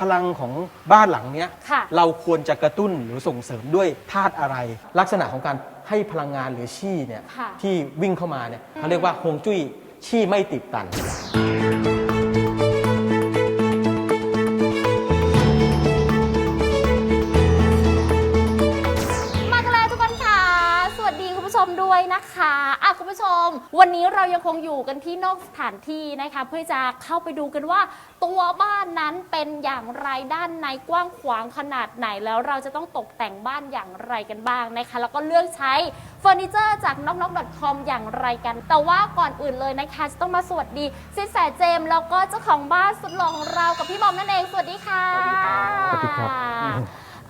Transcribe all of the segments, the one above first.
พลังของบ้านหลังเนี้ยค่ะ เราควรจะกระตุ้นหรือส่งเสริมด้วยธาตุอะไร ลักษณะของการให้พลังงานหรือชี่เนี่ยค่ะ ที่วิ่งเข้ามาเนี่ยเขาเรียกว่าฮวงจุ้ยชี่ไม่ติดตัน คะอะคุณผู้ชม วันนี้เรายังคงอยู่กันที่นอกสถานที่นะคะ เพื่อจะเข้าไปดูกันว่า ตัวบ้านนั้นเป็นอย่างไรด้านในกว้างขวางขนาดไหนแล้วเราจะต้องตกแต่งบ้านอย่างไรกันบ้างนะคะ แล้วก็เลือกใช้เฟอร์นิเจอร์จาก n o k n o k c o m อย่างไรกัน แต่ว่าก่อนอื่นเลยนะคะ จะต้องมาสวัสดีสินแสเจมส์แล้วก็เจ้าของบ้านสุดหล่อของเรากับพี่บอมนั่นเองสวัสดีค่ะสวัสดีครับ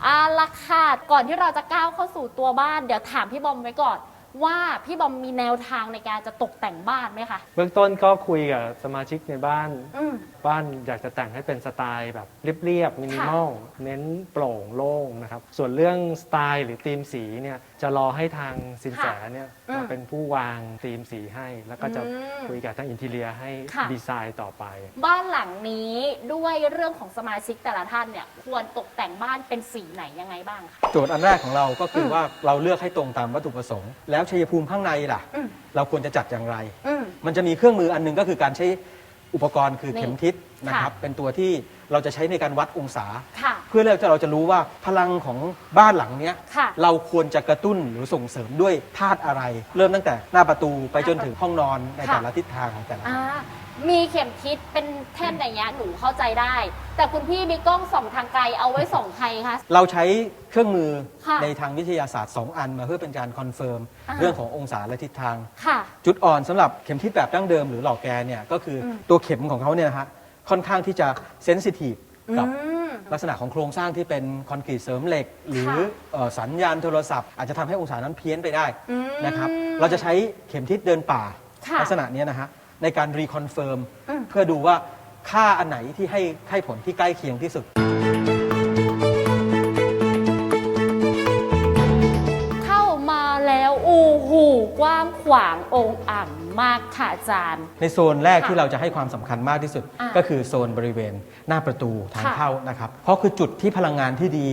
เอาละค่ะก่อนที่เราจะก้าวเข้าสู่ตัวบ้าน เดี๋ยวถามพี่บอมไว้ก่อน ว่าพี่บอมมีแนวทางในการจะตกแต่งบ้านไหมคะ เบื้องต้นก็คุยกับสมาชิกในบ้าน อืม บ้านอยากจะแต่งให้เป็นสไตล์แบบเรียบๆมินิมอลเน้นโปร่งโล่งนะครับ ส่วนเรื่องสไตล์หรือธีมสีเนี่ยจะรอให้ทางสินแสเนี่ยอืมมาเป็นผู้วางธีมสีให้ แล้วก็จะอืมคุยกับทางอินทีเลียให้ค่ะ ดีไซน์ต่อไป บ้านหลังนี้ด้วยเรื่องของสมาชิกแต่ละท่านเนี่ยควรตกแต่งบ้านเป็นสีไหนยังไงบ้างคะ โจทย์อันแรกของเราก็คืออม ว่าเราเลือกให้ตรงตามวัตถุประสงค์ แล้วชัยภูมิข้างในล่ะ อืมเราควรจะจัดอย่างไร อืม มันจะมีเครื่องมืออันหนึงก็คือการใช้อุปกรณ์คือนี่เข็มทิศนะครับ เป็นตัวที่เราจะใช้ในการวัดองศา ค่ะ เพื่อเราจะเราจะรู้ว่าพลังของบ้านหลังเนี้ยค่ะ เราควรจะกระตุ้นหรือส่งเสริมด้วยธาตุอะไร เริ่มตั้งแต่หน้าประตูไปจนถึงห้องนอนในค่ะแต่ละทิศทางของแต่ละ อ่ามีเข็มทิศเป็นแท่นอย่างเงี้ยหนูเข้าใจได้ แต่คุณพี่มีกล้องส่องทางไกลเอาไว้ส่องใครคะ เราใช้เครื่องมือค่ะในทางวิทยาศาสตร์ 2 อันมาเพื่อเป็นการคอนเฟิร์มอ่า เรื่องขององศาและทิศทาง ค่ะ จุดอ่อนสำหรับเข็มทิศแบบดั้งเดิมหรือหลอกแกนเนี่ยก็คืออม ตัวเข็มของเขาเนี่ยนะฮะค่อนข้างที่จะเซนซิทีฟ กับ อืม ลักษณะของโครงสร้างที่เป็นคอนกรีตเสริมเหล็ก หรือค่ะเอ่อสัญญาณโทรศัพท์ อาจจะทำให้องศานั้นเพี้ยนไปได้อืมนะครับเราจะใช้เข็มทิศเดินป่า ค่ะลัษณะเนี้ยนะฮะในการรีคอนเฟิร์มอืม เพื่อดูว่าค่าอันไหนที่ให้ให้ผลที่ใกล้เคียงที่สุด เข้ามาแล้ว โอ้โหกว้างขวางองค์อ่าง มากค่ะอาจารย์ ในโซนแรกค่ะที่เราจะให้ความสำคัญมากที่สุด อะก็คือโซนบริเวณหน้าประตูทางค่ะเข้านะครับเพราะคือจุดที่พลังงานที่ดี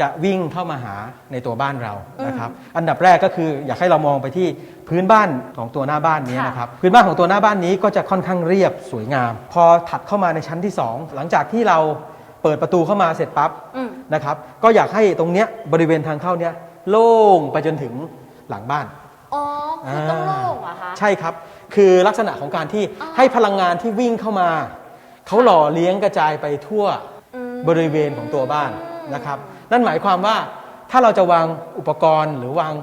จะวิ่งเข้ามาหาในตัวบ้านเรานะครับอันดับแรกก็คืออยากให้เรามองไปที่พื้นบ้านของตัวหน้าบ้านนี้ค่ะ นะครับพื้นบ้านของตัวหน้าบ้านนี้ก็จะค่อนข้างเรียบสวยงาม พอถัดเข้ามาในชั้นที่2หลังจากที่เราเปิดประตูเข้ามาเสร็จปั๊บ อืม นะครับก็อยากให้ตรงเนี้ยบริเวณทางเข้าเนี้ยโล่งไปจนถึงหลังบ้าน อ๋อคือต้องโล่งเหรอคะใช่ครับ คือลักษณะของการที่อ๋อให้พลังงานที่วิ่งเข้ามา เขาหล่อเลี้ยงกระจายไปทั่วอืมบริเวณของตัวบ้านนะครับ นั่นหมายความว่าถ้าเราจะวางอุปกรณ์หรือวาง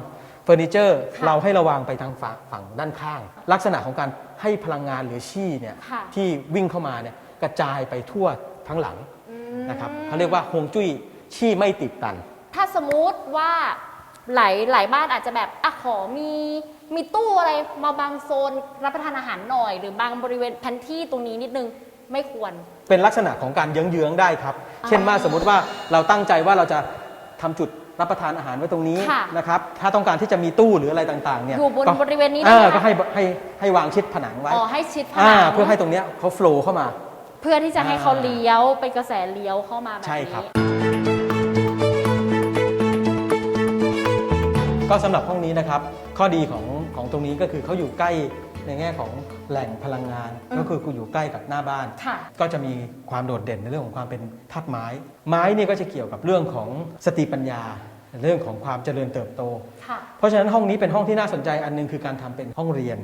เฟอร์นิเจอร์ค่ะเราให้ระวางไปทางฝั่งฝั่งด้านข้าง ลักษณะของการให้พลังงานหรือชี่เนี่ยค่ะที่วิ่งเข้ามาเนี่ยกระจายไปทั่วทั้งหลังอืมนะครับเขาเรียกว่าฮวงจุ้ยชี่ไม่ติดตัน ถ้าสมมุติว่า หลายหลายบ้านอาจจะแบบอะขอมีมีตู้อะไรมาบางโซนรับประทานอาหารหน่อย หรือบางบริเวณแผนที่ตรงนี้นิดนึงไม่ควร เป็นลักษณะของการเยื้องๆได้ครับอ่าเช่นว่าสมมุติว่าเราตั้งใจว่าเราจะทำจุดรับประทานอาหารไว้ตรงนี้ค่ะ นะครับ ถ้าต้องการที่จะมีตู้หรืออะไรต่างๆเนี่ยอยู่บนก็บริเวณนี้อ่าได้ไหมคะก็ให้ให้ให้วางชิดผนังไว้อ๋อให้ชิดผอ่านังเพื่อให้ตรงเนี้ยเขาโฟล์เข้ามา เพื่อที่จะให้เขาอ่า เลี้ยวเป็นกระแสเลี้ยวเข้ามาแบบใช่ครับ นี้ ก็สำหรับห้องนี้นะครับ ข้อดีของของตรงนี้ก็คือเขาอยู่ใกล้ในแง่ของแหล่งพลังงานอืมก็คือกูอยู่ใกล้กับหน้าบ้านค่ะก็จะมีความโดดเด่นในเรื่องของความเป็นธาตุไม้ ไม้เนี่ยก็จะเกี่ยวกับเรื่องของสติปัญญา เรื่องของความเจริญเติบโตค่ะเพราะฉะนั้นห้องนี้เป็นห้องที่น่าสนใจอันหนึงคือการทำเป็นห้องเรียน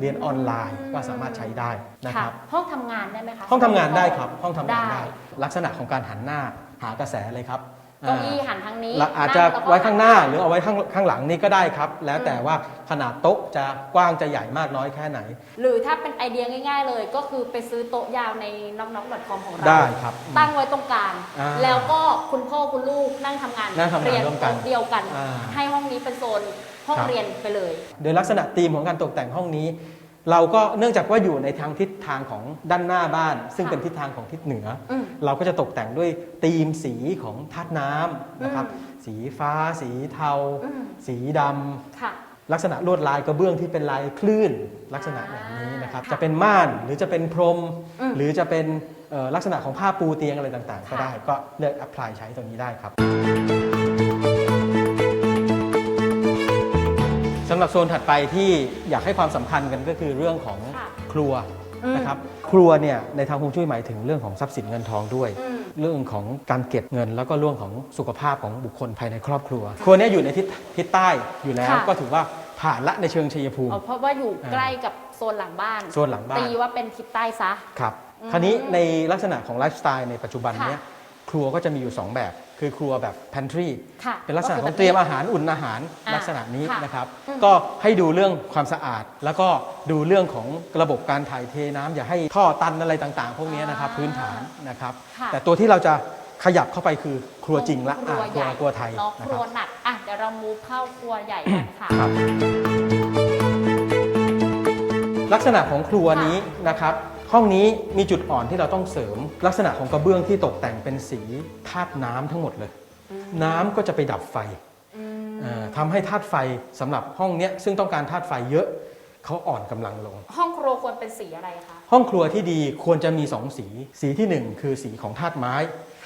เรียนออนไลน์ก็สามารถใช้ได้นะครับห้องทำงานได้ไหมคะห้องทำงานได้ครับห้องทำงานได้ได้ ลักษณะของการหันหน้าหากระแสเลยครับ เก้าอี้หันทางนี้อ่าอาจจะนั่งแล้วก็ไว้ข้างหน้าหรือเอาไว้ข้างข้างหลังนี่ก็ได้ครับ แล้วแต่ว่าขนาดโต๊ะจะกว้างจะใหญ่มากน้อยแค่ไหน หรือถ้าเป็นไอเดียง่าย ๆ เลยก็คือไปซื้อโต๊ะยาวในน็อกน็อกดอทคอมของเราได้ครับ ตั้งไว้ตรงกลางอ่าแล้วก็คุณพ่อคุณลูกนั่งทำงานนั่งทำงานเรียนร่วมกันโต๊ะเดียวกันอ่าให้ห้องนี้เป็นโซนห้องครับเรียนไปเลย โดยลักษณะธีมของการตกแต่งห้องนี้ เราก็เนื่องจากว่าอยู่ในทางทิศทางของด้านหน้าบ้าน ซึ่งค่ะเป็นทิศทางของทิศเหนืออมเราก็จะตกแต่งด้วยธีมสีของธาตุน้ำนะครับอืมสีฟ้า สีเทา อืม สีดำ ค่ะ ลักษณะลวดลายกระเบื้องที่เป็นลายคลื่นลักษณะอย่างนี้นะครับ ค่ะจะเป็นม่านหรือจะเป็นพรม อืม หรือจะเป็นเอ่อลักษณะของผ้าปูเตียงอะไรต่างๆ ก็ค่ะได้ก็เลือก apply ใช้ตรงนี้ได้ครับ หรับโซนถัดไปที่อยากให้ความสำคัญกันก็คือเรื่องของค่ะครัวอืมนะครับครัวเนี่ยในทางฮวงจุ้ยหมายถึงเรื่องของทรัพย์สินเงินทองด้วย อืม เรื่องของการเก็บเงิน แล้วก็เรื่องของสุขภาพของบุคคลภายในครอบครัว ครัวเนี้อยู่ในทิศทิศใต้อยู่แล้ว ค่ะ ก็ถือว่าผ่านละในเชิงชัยภูมิ อ๋อเพราะว่าอยู่ใกล้กับโซนหลังบ้านโซนหลังบ้าน ตีว่าเป็นทิศใต้ซะ ครับอืมคราวนี้ในลักษณะของไลฟ์สไตล์ในปัจจุบันเนี้ยค่ะ ครัวก็จะมีอยู่ 2 แบบ คือครัวแบบ pantry ค่ะเป็นลักษณะก็ขคือองเตรียมอาหารอุ่นอาหารอ่าลักษณะนี้ค่ะนะครับ อืม ก็ให้ดูเรื่องความสะอาด แล้วก็ดูเรื่องของระบบการถ่ายเทน้ำอย่าให้ท่อตันอะไรต่างๆ พวกนี้นะครับอ่าพื้นฐานนะครับ ค่ะแต่ตัวที่เราจะขยับเข้าไปคือครัวจริงละครัวอ่าใหญ่ครัวไทยเนาะนะคครัรัวบ หนักอะเดี๋ยวเรามูฟเข้าครัวใหญ่กันค่ะ ครับลักษณะของครัวนี้นะครับ ห้องนี้มีจุดอ่อนที่เราต้องเสริม ลักษณะของกระเบื้องที่ตกแต่งเป็นสีธาตุน้ำทั้งหมดเลย น้ำก็จะไปดับไฟอืมเอ่อทำให้ธาตุไฟสำหรับห้องเนี้ยซึ่งต้องการธาตุไฟเยอะเขาอ่อนกำลังลง ห้องครัวควรเป็นสีอะไรคะ ห้องครัวที่ดีควรจะมี 2 สี สีทีหนึ่1 คือสีของธาตุไม้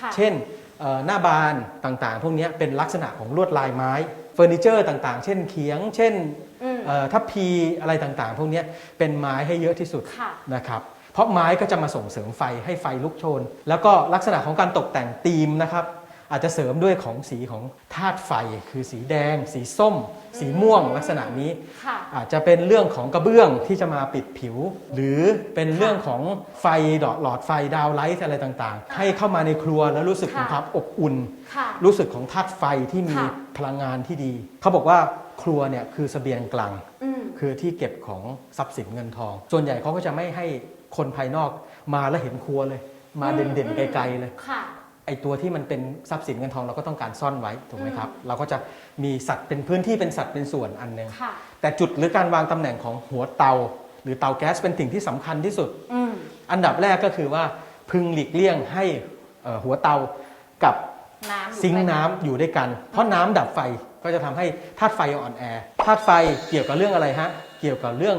ค่ะเช่นเอ่อหน้าบานต่างๆ พวกเนี้ยเป็นลักษณะของลวดลายไม้เฟอร์นิเจอร์ต่างๆ เช่นเขียง เช่นอืมเอ่อทัพพีอะไรต่างๆ พวกเนี้ยเป็นไม้ให้เยอะที่สุดค่ะนะครับ เพราะไม้ก็จะมาส่งเสริมไฟให้ไฟลุกโชน แล้วก็ลักษณะของการตกแต่งธีมนะครับอาจจะเสริมด้วยของสีของธาตุไฟ คือสีแดง สีส้ม สีม่วงลักษณะนี้ ค่ะ อาจจะเป็นเรื่องของกระเบื้องที่จะมาปิดผิว หรือเป็นเรื่องของไฟดอดหลอดไฟดาวไลท์อะไรต่างๆ ให้เข้ามาในครัวแล้วรู้สึกถึงค่ะความอบอุ่น ค่ะ รู้สึกของธาตุไฟที่มีค่ะ พลังงานที่ดี เขาบอกว่าครัวเนี่ยคือเสบียงกลาง อืม คือที่เก็บของทรัพย์สินเงินทอง ส่วนใหญ่เขาก็จะไม่ให้ คนภายนอกมาแล้วเห็นครัวเลย มาเด่นๆไกลๆเลย ค่ะ ไอตัวที่มันเป็นทรัพย์สินเงินทองเราก็ต้องการซ่อนไว้ถูกไหมครับ เราก็จะมีสัตว์เป็นพื้นที่เป็นสัตว์เป็นส่วนอันหนึ่งค่ะ แต่จุดหรือการวางตำแหน่งของหัวเตา หรือเตาแก๊สเป็นสิ่งที่สำคัญที่สุด อืม อันดับแรกก็คือว่าพึงหลีกเลี่ยงให้เอ่อหัวเตากับน้ำอยู่ซิงค์ใกล้น้ำอยู่ด้วยกัน เพราะน้ำดับไฟก็จะทำให้ธาตุไฟอ่อนแอธาตุไฟเกี่ยวกับเรื่องอะไรฮะเกี่ยวกับเรื่อง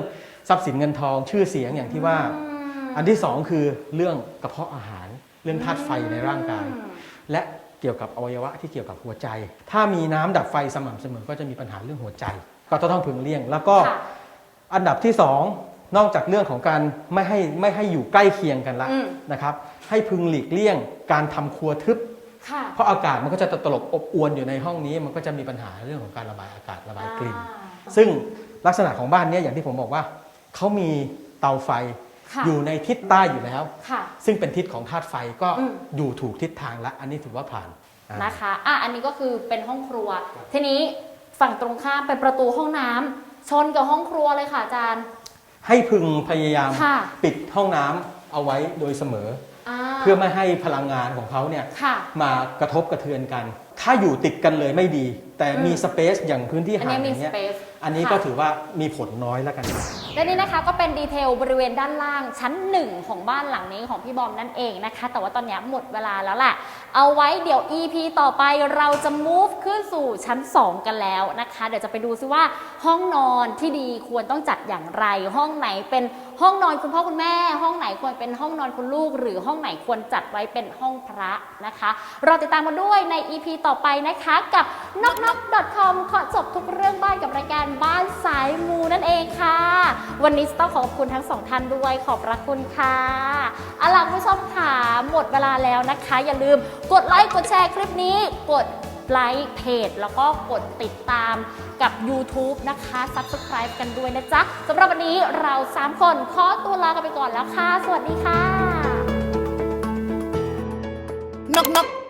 ทรัพย์สินเงินทองชื่อเสียงอย่างที่ว่า อืม อันที่สองคือเรื่องกระเพาะอาหาร เรื่องธาตุไฟในร่างกายอืมและเกี่ยวกับอวัยวะที่เกี่ยวกับหัวใจ ถ้ามีน้ำดับไฟสม่ำเสมอก็จะมีปัญหาเรื่องหัวใจ ก็ต้องพึงเลี่ยง แล้วก็ค่ะอันดับที่สองนอกจากเรื่องของการไม่ให้ไม่ให้อยู่ใกล้เคียงกันละอืมนะครับ ให้พึงหลีกเลี่ยงการทำครัวทึบค่ะเพราะอากาศมันก็จะตลบอบอวนอยู่ในห้องนี้ มันก็จะมีปัญหาเรื่องของการระบายอากาศระบายกลิ่นอ่าซึ่งลักษณะของบ้านเนี้อย่างที่ผมบอกว่าเขามีเตาไฟ ค่ะอยู่ในทิศใต้อยู่แล้ว ค่ะ ซึ่งเป็นทิศของธาตุไฟก็อืม อยู่ถูกทิศทางแล้วอันนี้ถือว่าผ่านอ่า นะคะ อะ อันนี้ก็คือเป็นห้องครัว ทีนี้ฝั่งตรงข้ามเป็นประตูห้องน้ำชนกับห้องครัวเลยค่ะอาจารย์ ให้พึงพยายามค่ะ ปิดห้องน้ำเอาไว้โดยเสมอ อ่าเพื่อไม่ให้พลังงานของเขาเนี่ยค่ะ มากระทบกระเทือนกัน ถ้าอยู่ติดกันเลยไม่ดี แต่มีอืม สเปซอย่างพื้นที่อันห่างนี้อมีย่างสเงี้ยเปซอันนี้ก็ถือว่ามีผลน้อยแล้วกัน และนี่นะคะก็เป็นดีเทลบริเวณด้านล่างชั้นหนึ่งของบ้านหลังนี้ของพี่บอมนั่นเองนะคะ แต่ว่าตอนนี้หมดเวลาแล้วแหละเอาไว้เดี๋ยว EP ต่อไปเราจะ move ขึ้นสู่ชั้น 2 กันแล้วนะคะ เดี๋ยวจะไปดูซิว่าห้องนอนที่ดีควรต้องจัดอย่างไรห้องไหนเป็น ห้องนอนคุณพ่อคุณแม่ ห้องไหนควรเป็นห้องนอนคุณลูก หรือห้องไหนควรจัดไว้เป็นห้องพระนะคะรอติดตามมาด้วยใน EP ต่อไปนะคะกับ n o k n o k c o m ขอจบทุกเรื่องบ้านกับรายการบ้านสายมูนั่นเองค่ะ วันนี้ต้องขอบคุณทั้งสองท่านด้วยขอบพระคุณค่ะเอาล่ะคุณผู้ชมค่ะหมดเวลาแล้วนะคะ อย่าลืมกดไลค์กดแชร์คลิปนี้กด ไลค์เพจแล้วก็กดติดตามกับ YouTube นะคะ Subscribe กันด้วยนะจ๊ะสำหรับวันนี้เรา 3 คนขอตัวลากันไปก่อนแล้วค่ะ สวัสดีค่ะนกนก